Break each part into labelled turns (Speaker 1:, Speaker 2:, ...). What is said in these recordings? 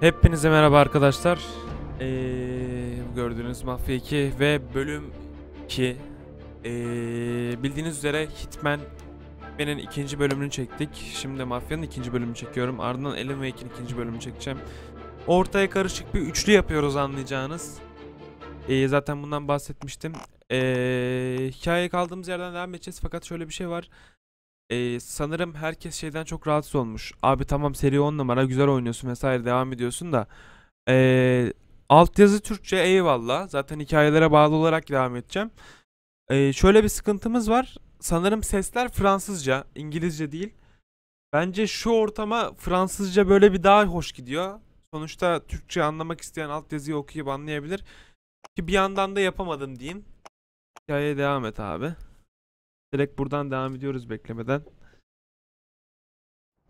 Speaker 1: Hepinize merhaba arkadaşlar. Ee, gördüğünüz Mafya 2 ve bölüm 2. Ee, bildiğiniz üzere Hitman Hitman'in ikinci bölümünü çektik. Şimdi Mafya'nın ikinci bölümünü çekiyorum. Ardından Alan Wake'in ikinci bölümünü çekeceğim. Ortaya karışık bir üçlü yapıyoruz anlayacağınız. Ee, zaten bundan bahsetmiştim. Ee, hikayeye kaldığımız yerden devam edeceğiz. Fakat şöyle bir şey var. Ee, sanırım herkes şeyden çok rahatsız olmuş. Abi tamam seri 10 numara güzel oynuyorsun vesaire devam ediyorsun da. Ee, altyazı Türkçe eyvallah. Zaten hikayelere bağlı olarak devam edeceğim. Ee, şöyle bir sıkıntımız var. Sanırım sesler Fransızca, İngilizce değil. Bence şu ortama Fransızca böyle bir daha hoş gidiyor. Sonuçta Türkçe anlamak isteyen altyazıyı okuyup anlayabilir. Ki bir yandan da yapamadım diyeyim. Hikayeye devam et abi. Direkt buradan devam ediyoruz beklemeden.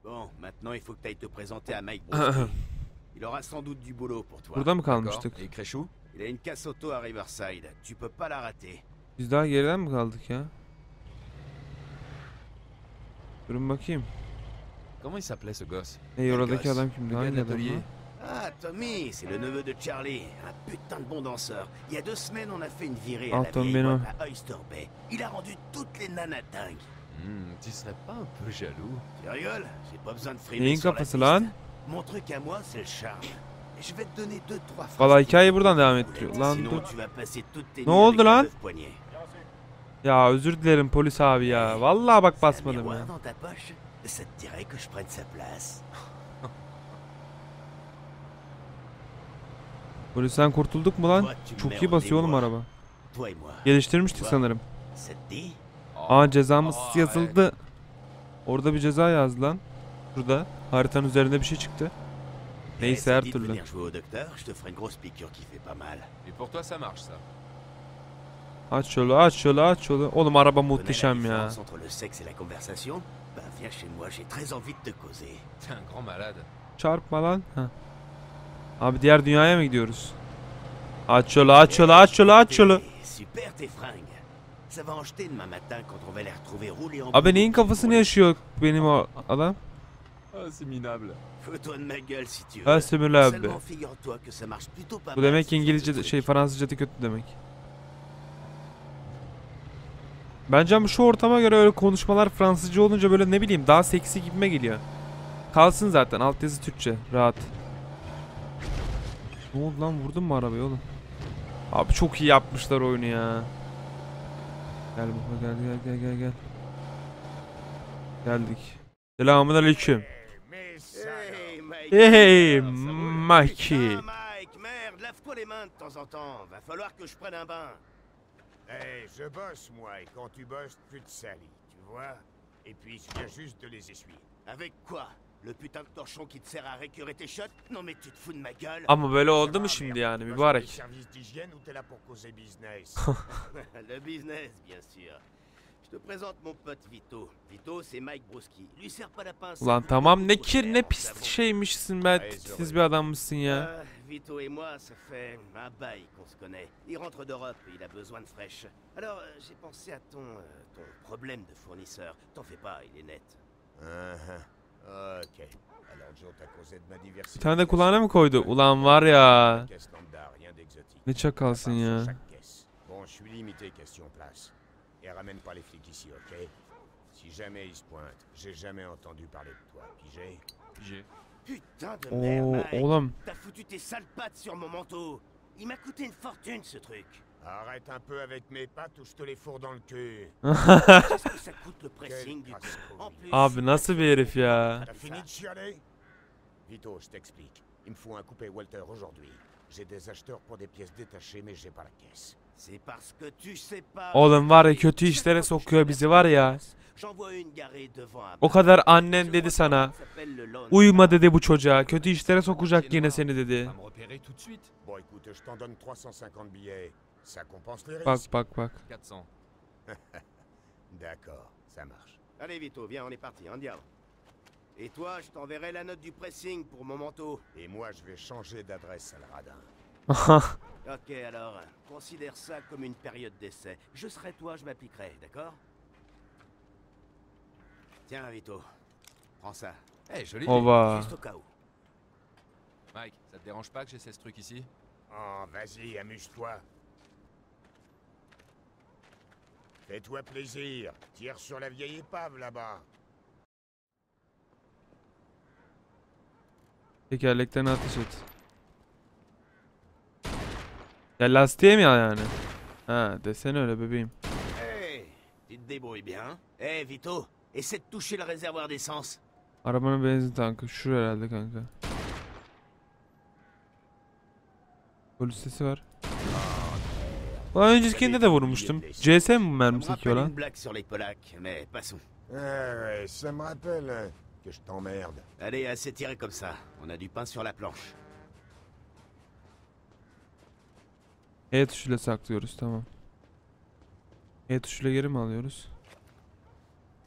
Speaker 2: Bon, maintenant il faut que tu ailles te présenter à Mike. Il aura sans doute du boulot pour toi.
Speaker 1: Burada mı kalmıştık?
Speaker 3: Et Créchou
Speaker 2: Il a une casse auto à Riverside. Tu peux pas la rater.
Speaker 1: Biz daha geriden mi kaldık ya? Durun bakayım.
Speaker 3: Comment il s'appelait ce gosse
Speaker 1: Ey oradaki adam kimdi? Hangi adam?
Speaker 2: Ah, Tommy, c'est le neveu de Charlie. Un putain de bon danseur. Il y a deux semaines, on a fait une virée à
Speaker 1: Ah,
Speaker 2: la
Speaker 1: Tom
Speaker 2: vieille
Speaker 1: Beno.
Speaker 2: boîte à Oyster Bay. Il a rendu toutes les nanas dingues.
Speaker 3: Hmm, Tu serais pas un peu jaloux?
Speaker 2: Tu rigoles? J'ai pas besoin de frimer sur la piste. Mon truc à moi, c'est le charme. Je vais te donner deux, trois phrases
Speaker 1: Valla hikayeyi buradan devam ettiriyor. Lan
Speaker 2: Sinon,
Speaker 1: dur.
Speaker 2: tu vas passer toutes tes
Speaker 1: Ne
Speaker 2: nuits
Speaker 1: oldu lan? Ya özür dilerim polis abi ya. Vallahi bak basmadım ya.
Speaker 2: dans ta poche? Ça te dirait que je prenne sa place?
Speaker 1: Polisten kurtulduk mu lan? Çok iyi basıyor oğlum araba. Geliştirmiştik sanırım. Aa cezamız yazıldı. Orada bir ceza yazdı lan. Şurada haritanın üzerinde bir şey çıktı. Neyse her türlü. Aç yolu aç yolu aç yolu. Oğlum araba muhteşem ya. Çarpma lan. Heh. Abi diğer dünyaya mı gidiyoruz? Aç yolu aç yolu aç yolu aç
Speaker 2: retrouver roulés en
Speaker 1: Abi neyin kafasını yaşıyor benim o adam?
Speaker 3: Ah, c'est minable.
Speaker 2: Fous-toi de ma gueule si tu veux.
Speaker 1: Ha abi.
Speaker 2: Marche plutôt pas
Speaker 1: Bu demek İngilizce şey Fransızca'da kötü demek. Bence ama şu ortama göre öyle konuşmalar Fransızca olunca böyle ne bileyim daha seksi gibime geliyor. Kalsın zaten altyazı Türkçe rahat. Ne oldu lan vurdun mu arabayı oğlum? Abi çok iyi yapmışlar oyunu ya. Gel baba gel gel gel gel gel. Geldik. Selamun aleyküm.
Speaker 2: Hey,
Speaker 1: Mikey.
Speaker 2: Mike, merde, lave-toi les mains de temps en temps. Va falloir que je prenne un bain.
Speaker 4: Je bosse, moi, et quand tu bosses, plus de salis, tu vois Et puis, je viens juste de les essuyer.
Speaker 2: Avec quoi Le putain de torchon qui te sert à récurer tes shots Non mais tu te fous de ma gueule
Speaker 1: Ama böyle oldu mu şimdi yani mübarek?
Speaker 4: services d'hygiène ou t'es là pour causer business
Speaker 2: Le business, bien sûr. Je te présente mon pote Vito. Vito, c'est Mike Broski. Lui sert pas la pince.
Speaker 1: Ulan tamam ne kir ne pis şeymişsin be titiz bir adammışsın ya.
Speaker 2: Vito et moi, ça fait un bail qu'on se connaît. Il rentre d'Europe et il a besoin de fraîche. Alors, euh, j'ai pensé à ton, euh, ton problème de fournisseur. T'en fais pas, il est net.
Speaker 4: Ok. Alors, Joe t'a causé de ma diversité.
Speaker 1: Bir tane de kulağına mı koydu? Ulan var ya. Ne çakalsın ya.
Speaker 4: Bon, je suis limité question place. Et ramène pas les flics ici, ok? Si jamais ils se pointent, j'ai jamais entendu parler de toi, pigé
Speaker 3: J'ai.
Speaker 2: Putain de merde, Mike.
Speaker 1: oğlum.
Speaker 2: T'as foutu tes sales pattes sur mon manteau. Il m'a coûté une fortune, ce truc.
Speaker 4: Arrête un peu avec mes pattes ou je te les fourre dans le cul.
Speaker 2: Qu'est-ce que ça coûte le pressing du En plus,
Speaker 1: Abi nasıl bir herif ya.
Speaker 4: T'as fini de chialer Vito, je t'explique. Il me faut un coupé Walter aujourd'hui. J'ai des acheteurs pour des pièces détachées, mais j'ai pas la caisse.
Speaker 2: c'est parce que tu sais pas.
Speaker 1: Oğlum var ya kötü işlere sokuyor bizi var ya. O kadar annen dedi sana. Uyuma dedi bu çocuğa. Kötü işlere sokacak yine seni dedi.
Speaker 3: Va me repérer tout de suite.
Speaker 4: Bon, écoute, je t'en donne 350 billets. Ça compense les risques
Speaker 1: bak bak.
Speaker 3: 400.
Speaker 4: D'accord, ça marche.
Speaker 2: Allez, Vito, viens, on est parti, andiamo. Et toi, je t'enverrai la note du pressing pour mon manteau.
Speaker 4: Et moi, je vais changer d'adresse à le radin.
Speaker 2: Ok, alors, considère ça comme une période d'essai. Je serai toi, je m'appliquerai, d'accord? Tiens, Vito, prends ça.
Speaker 3: Eh, je l'ai.
Speaker 1: Oba.
Speaker 2: Juste au cas où.
Speaker 3: Mike, ça te dérange pas que j'essaie ce truc ici?
Speaker 4: Oh, vas-y, amuse-toi. Fais-toi plaisir. Tire sur la vieille épave là-bas.
Speaker 1: Tekerleklerine ateş et. Ya lastiğe mi yani? Ha desene öyle bebeğim.
Speaker 2: Hey, tu te débrouilles bien. Hey, Vito, essaie de toucher le réservoir d'essence.
Speaker 1: Arabanın benzin tankı. Şu herhalde kanka. Polis sesi var. Daha öncekinde de vurmuştum. CS mi mermi sekiyor lan?
Speaker 4: ouais, ça me rappelle hein, que je t'emmerde.
Speaker 2: Allez, assez tiré comme ça. On a du pain sur la planche.
Speaker 1: E tuşuyla saklıyoruz tamam. E tuşuyla geri mi alıyoruz?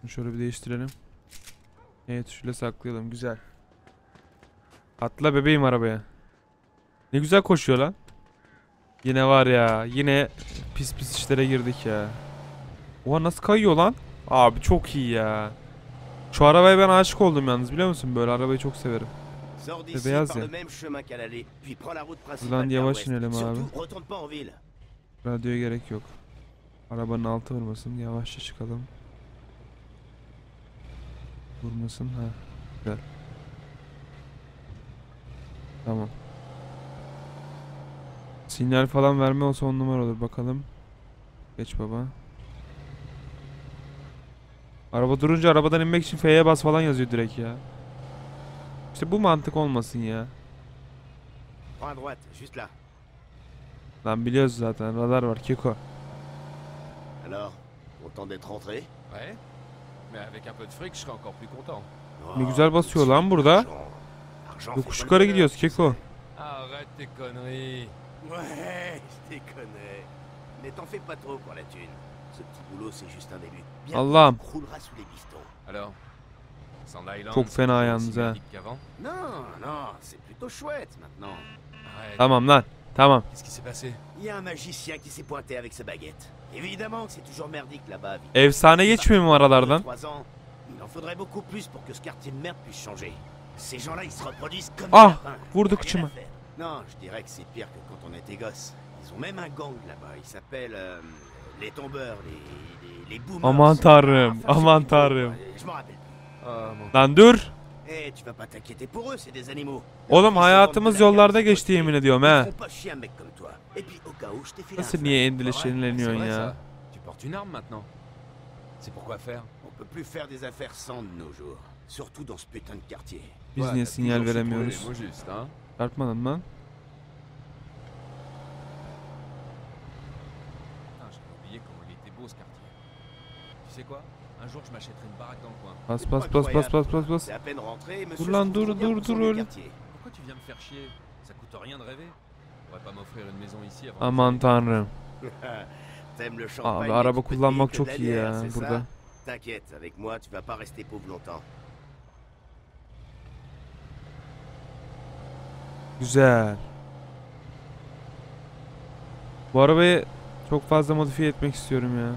Speaker 1: Şöyle bir değiştirelim. E tuşuyla saklayalım güzel. Atla bebeğim arabaya. Ne güzel koşuyor lan. Yine var ya yine pis pis işlere girdik ya. Oha nasıl kayıyor lan? Abi çok iyi ya. Şu arabaya ben aşık oldum yalnız biliyor musun? Böyle arabayı çok severim.
Speaker 2: D'ici
Speaker 1: beyaz ya.
Speaker 2: le même chemin qu'à l'aller, puis prends la route principale
Speaker 1: Buradan
Speaker 2: vers
Speaker 1: yavaş inelim abi. Radyoya gerek yok. Arabanın altı vurmasın. Yavaşça çıkalım. Vurmasın. Ha. Güzel. Tamam. Sinyal falan verme olsa on numara olur. Bakalım. Geç baba. Araba durunca arabadan inmek için F'ye bas falan yazıyor direkt ya. İşte bu mantık olmasın ya. Lan biliyoruz zaten radar var Keko.
Speaker 2: Alors, content d'être rentré
Speaker 3: Ouais. Mais avec un peu de fric, je serais encore plus content.
Speaker 1: Ne güzel basıyor lan burada. Yokuş yukarı gidiyoruz Keko.
Speaker 3: Arrête tes conneries.
Speaker 2: Ouais, je déconne. Mais t'en fais pas trop pour la thune. Ce petit boulot, c'est juste un début. Bien
Speaker 1: Allah'ım.
Speaker 2: roulera sous les pistons.
Speaker 3: Alors Sand Island,
Speaker 1: Çok
Speaker 3: c'est
Speaker 1: fena
Speaker 3: toujours
Speaker 1: yalnız
Speaker 3: aussi
Speaker 1: ha.
Speaker 3: merdique qu'avant
Speaker 2: Non, non, c'est plutôt chouette maintenant.
Speaker 3: Arrête.
Speaker 1: Tamam lan. Tamam.
Speaker 3: Qu'est-ce qui s'est passé
Speaker 2: Il y a un magicien qui s'est pointé avec sa baguette. Évidemment que c'est toujours merdique là-bas. Vito.
Speaker 1: Efsane geçmiyor mu aralardan?
Speaker 2: Trois ans, il en faudrait beaucoup plus pour que ce quartier de merde puisse changer. Ces gens-là, ils se reproduisent comme
Speaker 1: Ah,
Speaker 2: des lapins. Non, je dirais que c'est pire que quand on était gosse. Ils ont même un gang là-bas. Ils s'appellent euh, les tombeurs, les, les, les boomers.
Speaker 1: Aman tanrım, aman tanrım.
Speaker 2: Je m'en rappelle
Speaker 1: Lan dur.
Speaker 2: Eh, tu vas pas t'inquiéter pour eux, c'est des animaux.
Speaker 1: Oğlum hayatımız yollarda geçti yemin ediyorum he. Nasıl niye endişeleniyorsun ya?
Speaker 3: Tu portes une arme maintenant C'est pourquoi faire?
Speaker 2: On peut plus faire des affaires sans de nos jours. Surtout dans ce putain de quartier.
Speaker 1: Biz niye sinyal veremiyoruz?
Speaker 3: Les mots justes, hein
Speaker 1: Çarpmadın lan.
Speaker 3: Putain, j'avais oublié comment il était beau ce quartier. Tu sais quoi Un jour, je m'achèterai une baraque dans le coin.
Speaker 1: Bas bas bas bas bas bas bas.
Speaker 2: C'est à peine rentré, monsieur.
Speaker 1: Dur lan,
Speaker 2: se
Speaker 1: dur,
Speaker 2: trouve bien
Speaker 1: dur,
Speaker 2: pour son
Speaker 1: dur,
Speaker 2: vieux
Speaker 1: öyle.
Speaker 2: quartier.
Speaker 3: Pourquoi tu viens me faire chier Ça coûte rien de rêver Tu pourrais pas m'offrir une maison ici avant
Speaker 1: Aman tanrım.
Speaker 2: T'aimes le champagne
Speaker 1: Abi
Speaker 2: et
Speaker 1: araba
Speaker 2: tu peux te
Speaker 1: kullanmak
Speaker 2: payer
Speaker 1: çok
Speaker 2: que de
Speaker 1: iyi
Speaker 2: la
Speaker 1: ya
Speaker 2: bière, c'est
Speaker 1: burada.
Speaker 2: ça T'inquiète, avec moi, tu vas pas rester pauvre longtemps.
Speaker 1: Güzel. Bu arabayı çok fazla modifiye etmek istiyorum ya.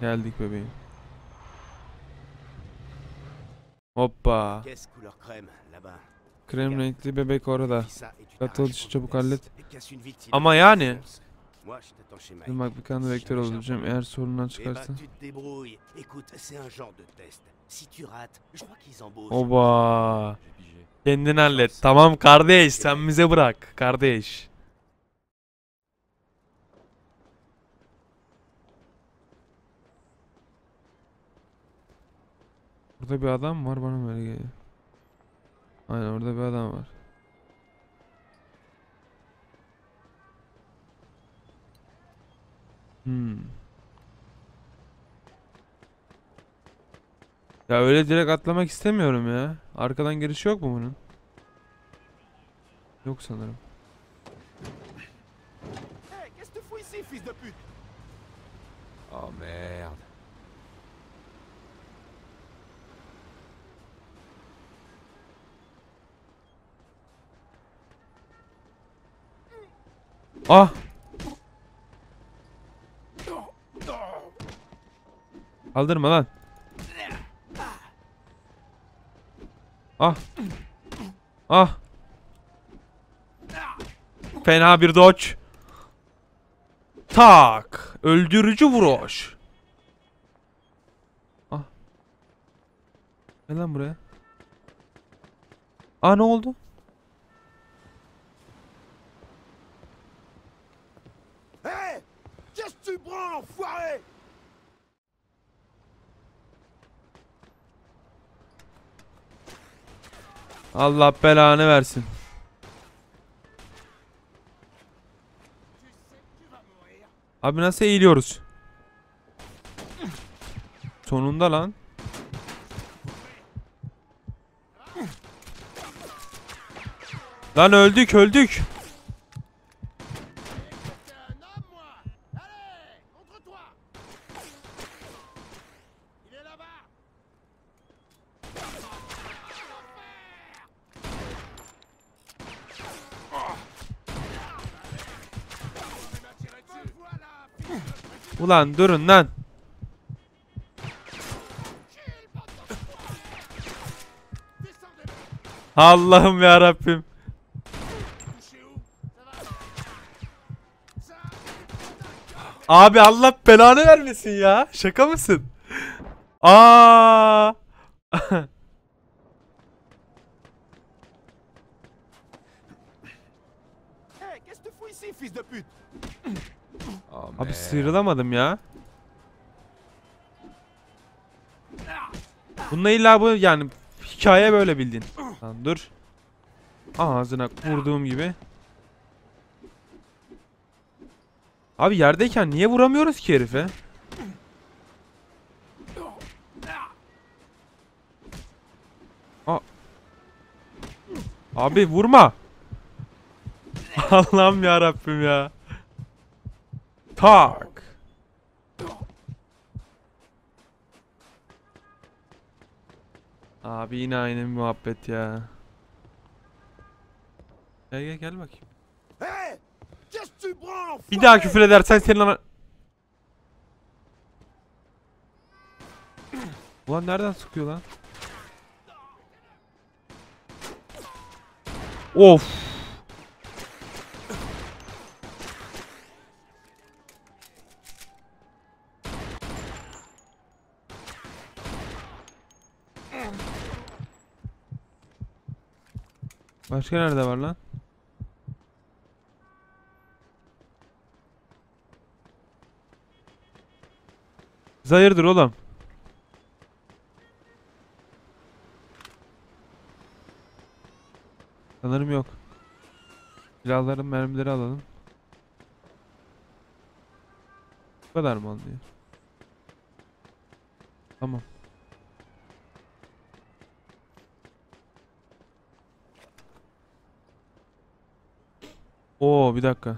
Speaker 1: Geldik bebeğim. Hoppa. Krem renkli bebek orada. Katıl çabuk hallet.
Speaker 2: si
Speaker 1: Ama yani. Dur bak bir tane vektör olacağım. Eğer sorunlar
Speaker 2: Eh
Speaker 1: çıkarsa. Oba. Kendin hallet. Tamam kardeş sen bize bırak. Kardeş. Burada bir adam var bana böyle geliyor. Aynen orada bir adam var. Hmm. Ya öyle direkt atlamak istemiyorum ya. Arkadan girişi yok mu bunun? Yok sanırım.
Speaker 3: Oh merde.
Speaker 1: Ah! Kaldırma lan. Ah. Ah. Fena bir doç. Tak. Öldürücü vuruş. Ah. Gel lan buraya. Ah ne oldu?
Speaker 4: Hey! Qu'est-ce que tu prends, enfoiré
Speaker 1: Allah belanı versin. Abi nasıl eğiliyoruz? Sonunda lan. Lan öldük öldük.
Speaker 2: T'es un homme, moi Allez Contre toi Il est là-bas
Speaker 1: Ulan durun lan. Allah'ım ya Rabbim. Abi Allah belanı vermesin ya. Şaka mısın? Aa!
Speaker 4: İci, fils de pute
Speaker 3: Oh,
Speaker 1: Abi sıyrılamadım ya. Bununla illa bu yani hikaye böyle bildin. Lan dur. Ağzına vurduğum gibi. Abi yerdeyken niye vuramıyoruz ki herife? Abi vurma. Allah'ım ya Rabbim ya. Tak. Abi yine aynı muhabbet ya. Gel gel gel
Speaker 4: enfoiré
Speaker 1: Bir daha küfür edersen senin ana... Ulan nereden sıkıyor lan? Of. Başka nerede var lan? Zayırdır oğlum. Sanırım yok. Silahların mermileri alalım. Bu kadar mı alıyor? Tamam. Oo bir dakika.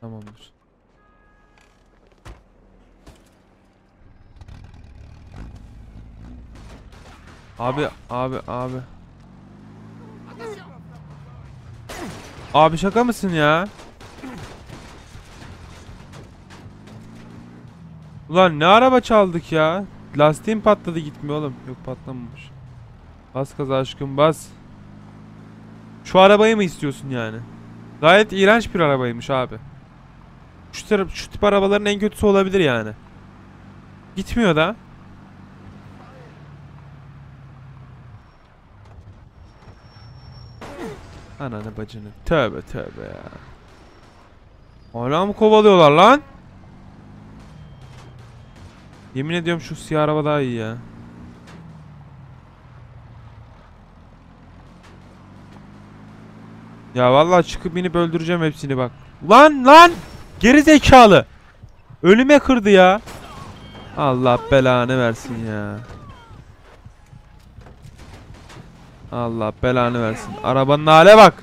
Speaker 1: Tamamdır. Abi, abi, abi. Abi şaka mısın ya? Ulan ne araba çaldık ya? Lastiğim patladı gitmiyor oğlum. Yok patlamamış. Bas gaza aşkım bas. Şu arabayı mı istiyorsun yani? Gayet iğrenç bir arabaymış abi. Şu, taraf, şu tip arabaların en kötüsü olabilir yani. Gitmiyor da. Ananı bacını. Tövbe tövbe ya. Hala mı kovalıyorlar lan? Yemin ediyorum şu siyah araba daha iyi ya. Ya vallahi çıkıp inip öldüreceğim hepsini bak. Lan lan! Geri zekalı. Ölüme kırdı ya. Allah belanı versin ya. Allah belanı versin. Arabanın hale bak.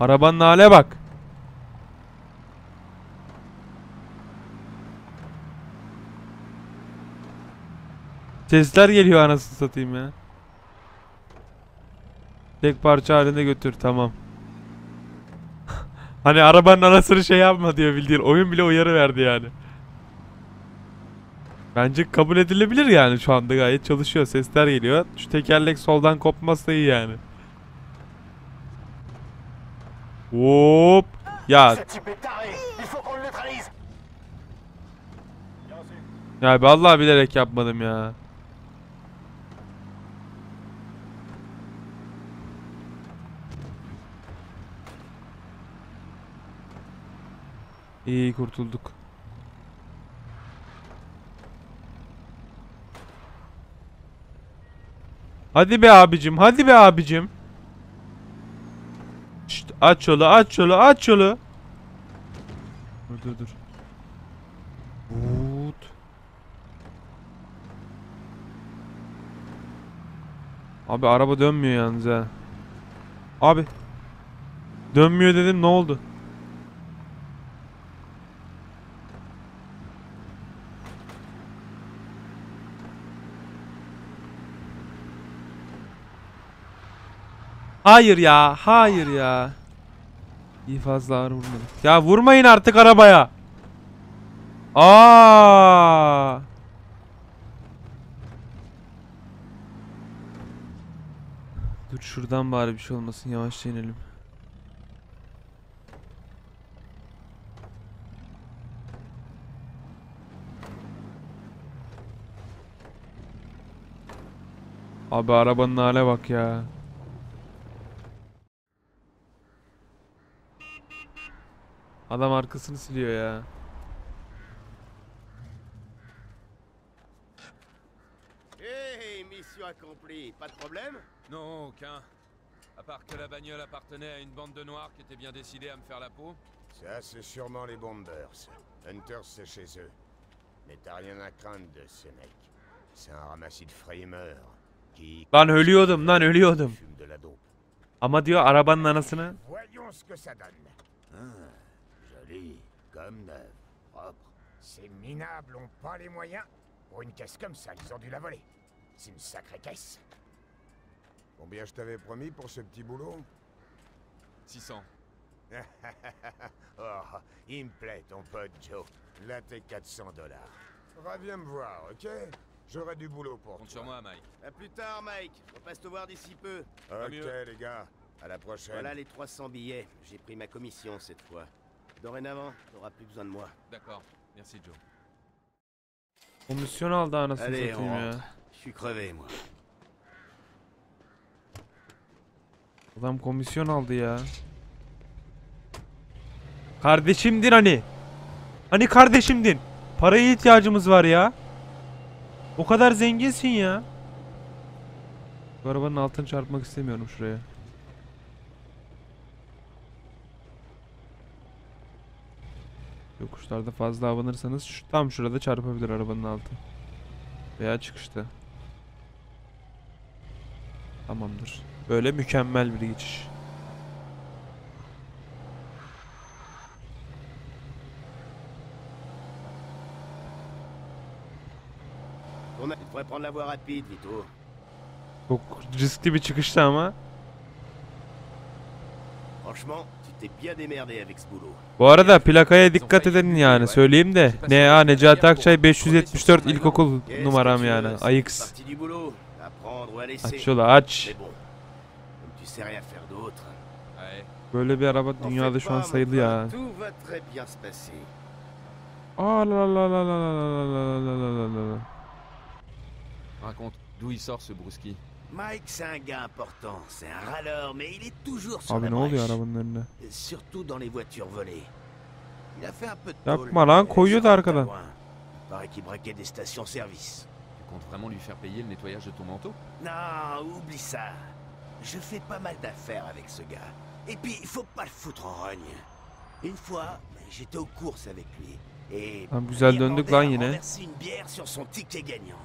Speaker 1: Arabanın hale bak. Sesler geliyor anasını satayım ya. Tek parça halinde götür tamam. Hani arabanın anasını şey yapma diyor bildiğin. Oyun bile uyarı verdi yani. Bence kabul edilebilir yani şu anda gayet çalışıyor. Sesler geliyor. Şu tekerlek soldan kopmazsa iyi yani. Hop. Ya ya vallahi bilerek yapmadım ya. İyi kurtulduk. Hadi be abicim, hadi be abicim. Şşt, aç yolu, aç yolu, aç yolu. Dur dur dur. Vut. Abi araba dönmüyor yalnız ha. Abi. Dönmüyor dedim ne oldu? Hayır ya, hayır ya. İyi fazla ağır vurmadım. Ya vurmayın artık arabaya. Aa! Dur şuradan bari bir şey olmasın yavaşça inelim. Abi arabanın hale bak ya. Adam arkasını siliyor ya.
Speaker 2: Hé, mission accomplie, pas de problème?
Speaker 3: Non, aucun. À part que la bagnole appartenait à une bande de noirs qui était bien décidée à me faire la peau.
Speaker 4: Ça, c'est sûrement les Bombers. Hunters, c'est chez eux. Mais t'as rien à craindre de ces mecs. C'est un ramassis de frimeurs qui...
Speaker 1: Lan ölüyordum lan ölüyordum. Ama diyor arabanın anasını.
Speaker 4: Voyons ce que ça donne. Ah, joli, comme neuf, propre. Ces minables ont pas les moyens. Pour une caisse comme ça, ils ont dû la voler. C'est une sacrée caisse. Combien je t'avais promis pour ce petit boulot?
Speaker 3: 600.
Speaker 4: Oh, il me plaît ton pote Joe. Là, t'es 400 dollars. Reviens me voir, ok? J'aurai du boulot pour
Speaker 3: Compte
Speaker 4: toi.
Speaker 3: sur moi, Mike.
Speaker 2: À plus tard, Mike. On passe te voir d'ici peu.
Speaker 4: Ok, les gars. À la prochaine.
Speaker 2: Voilà les 300 billets. J'ai pris ma commission cette fois. Dorénavant, t'auras plus besoin de moi.
Speaker 3: D'accord. Merci, Joe.
Speaker 1: Komisyon aldı anasını
Speaker 2: Allez,
Speaker 1: satayım
Speaker 2: on
Speaker 1: ya.
Speaker 2: rentre. Je suis crevé, moi.
Speaker 1: Adam komisyon aldı ya. Kardeşimdin hani. Hani kardeşimdin. Paraya ihtiyacımız var ya. O kadar zenginsin ya. Bu arabanın altını çarpmak istemiyorum şuraya. Yokuşlarda fazla abanırsanız şu, tam şurada çarpabilir arabanın altı. Veya çıkışta. Tamamdır. Böyle mükemmel bir geçiş. Çok riskli bir çıkıştı ama.
Speaker 2: Franchement, tu t'es bien démerdé avec ce boulot.
Speaker 1: Bu arada plakaya dikkat edin yani söyleyeyim de. Ne Necati Akçay 574 ilkokul numaram yani. Ayıks. Aç yolu aç.
Speaker 2: Mais bon, comme tu sais rien faire d'autre.
Speaker 3: Ouais.
Speaker 1: Böyle bir araba dünyada şu an sayılı ya. Aa la la la la la la la la la la la la.
Speaker 3: Raconte, d'où il sort ce Bruski
Speaker 2: Mike, c'est un gars important. C'est un râleur, mais il est toujours sur
Speaker 1: Abi
Speaker 2: la
Speaker 1: ne oluyor
Speaker 2: brèche.
Speaker 1: arabanın önüne?
Speaker 2: Surtout dans les voitures volées. Il a fait un peu de
Speaker 1: Yapma
Speaker 2: tôle,
Speaker 1: lan,
Speaker 2: mais
Speaker 1: koyuyor da
Speaker 2: ça remonte à
Speaker 1: arkadan.
Speaker 2: loin. Il paraît qu'il braquait des stations-service.
Speaker 3: Tu comptes vraiment lui faire payer le nettoyage de ton manteau?
Speaker 2: Non, oublie ça. Je fais pas mal d'affaires avec ce gars. Et puis, il faut pas le foutre en rogne. Une fois, j'étais aux courses avec lui. Et
Speaker 1: güzel döndük lan yine.
Speaker 2: renversé une bière sur son ticket gagnant.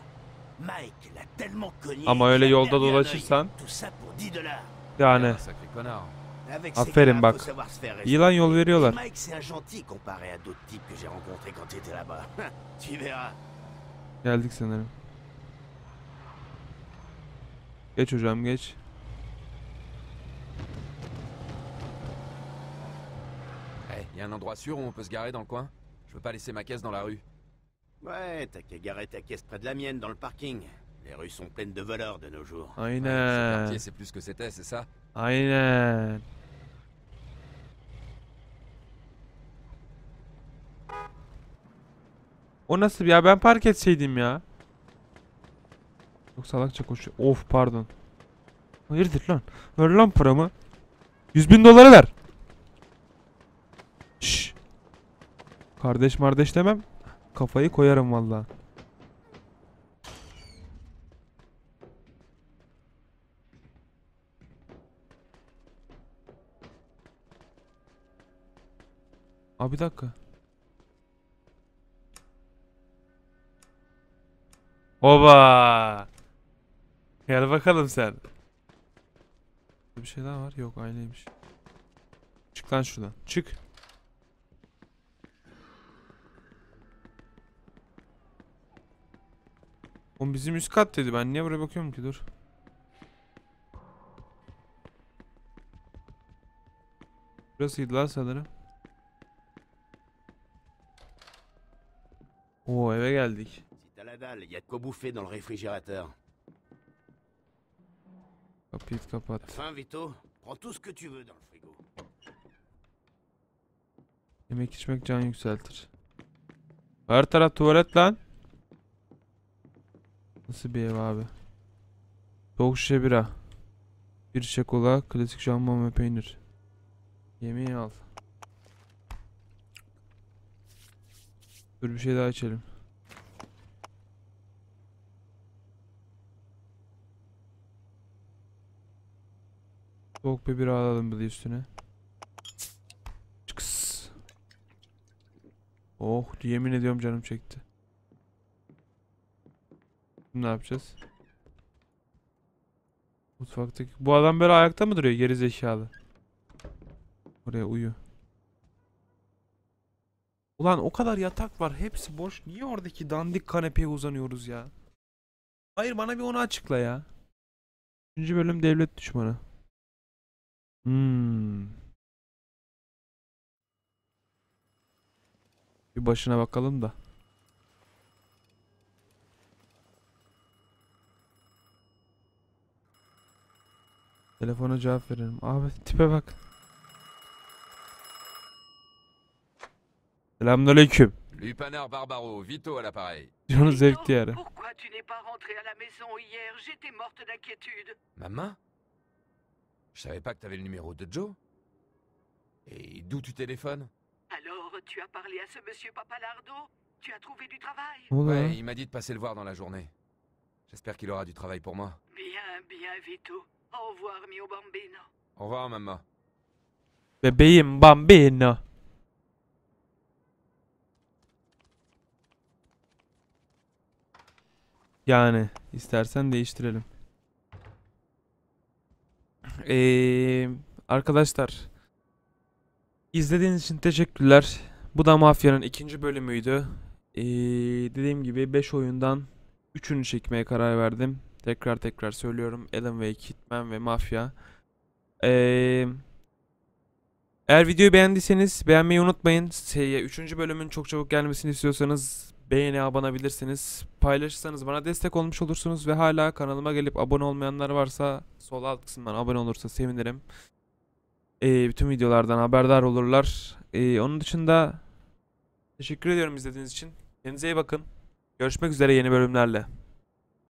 Speaker 2: Mike l'a tellement cogné
Speaker 1: Ama öyle
Speaker 2: a
Speaker 1: yolda dolaşırsan
Speaker 2: Tout ça pour 10 dollars.
Speaker 1: yani
Speaker 3: Un sacré connard.
Speaker 2: Avec ces
Speaker 1: Aferin bak.
Speaker 2: faut savoir se faire
Speaker 1: iyi lan
Speaker 2: respecter.
Speaker 1: yol
Speaker 2: Et
Speaker 1: veriyorlar.
Speaker 2: Mike, c'est un gentil comparé à d'autres types que j'ai rencontrés quand tu étais là-bas. tu verras.
Speaker 1: Geldik sanırım. Geç hocam geç.
Speaker 3: Y a un endroit sûr où on peut se garer dans le coin? Je veux pas laisser ma caisse dans la rue.
Speaker 2: Ouais, t'as qu'à garer ta caisse près de la mienne dans le parking. Les rues sont pleines de voleurs de nos jours.
Speaker 1: Aynen.
Speaker 3: quartier, c'est plus que c'était, c'est ça
Speaker 1: Aynen. O nasıl ya ben park etseydim ya. Çok salakça koşuyor. Of pardon. Hayırdır lan? Ver lan paramı. 100 bin doları ver. Şş. Kardeş mardeş demem. Kafayı koyarım vallahi. Abi bir dakika. Oba. Gel bakalım sen. Bir şey daha var. Yok aynıymış. Çık lan şuradan. Çık. Oğlum bizim üst kat dedi. Ben niye buraya bakıyorum ki? Dur. Burasıydı lan sanırım. Oo eve geldik. Kapıyı kapat. Yemek içmek can yükseltir. Her taraf tuvalet lan. Nasıl bir ev abi? Soğuk şişe bira. Bir şişe kola, klasik jambon ve peynir. Yemeği al. Dur bir şey daha içelim. Soğuk bir bira alalım bir de üstüne. Çıks. Oh yemin ediyorum canım çekti. Ne yapacağız? Mutfaktaki bu adam böyle ayakta mı duruyor geri zekalı? Oraya uyu. Ulan o kadar yatak var hepsi boş. Niye oradaki dandik kanepeye uzanıyoruz ya? Hayır bana bir onu açıkla ya. Üçüncü bölüm devlet düşmanı. Hmm. Bir başına bakalım da. Telefona cevap verelim. Abi tipe bak. Selamünaleyküm.
Speaker 3: Lupaner Barbaro, Vito à l'appareil.
Speaker 1: Canı zevkli yani.
Speaker 5: Pourquoi tu n'es pas rentré à la maison hier? J'étais morte d'inquiétude.
Speaker 3: Maman? Je savais pas que t'avais le numéro de Joe. Et d'où tu téléphones?
Speaker 5: Alors, tu as parlé à ce monsieur Papalardo? Tu as trouvé du travail?
Speaker 3: Ouais, il m'a dit de passer le voir dans la journée. J'espère qu'il aura du travail pour moi.
Speaker 5: Bien, bien, Vito. Au revoir, mio bambino.
Speaker 3: Au revoir, maman.
Speaker 1: Bebeğim bambino. Yani istersen değiştirelim. Ee, arkadaşlar izlediğiniz için teşekkürler. Bu da Mafya'nın ikinci bölümüydü. Ee, dediğim gibi 5 oyundan 3'ünü çekmeye karar verdim. Tekrar tekrar söylüyorum. Alan Wake, Hitman ve Mafya. Eee eğer videoyu beğendiyseniz beğenmeyi unutmayın. Şey, 3. bölümün çok çabuk gelmesini istiyorsanız beğeni abanabilirsiniz. Paylaşırsanız bana destek olmuş olursunuz ve hala kanalıma gelip abone olmayanlar varsa sol alt kısımdan abone olursa sevinirim. Ee, bütün videolardan haberdar olurlar. Ee, onun dışında teşekkür ediyorum izlediğiniz için. Kendinize iyi bakın. Görüşmek üzere yeni bölümlerle.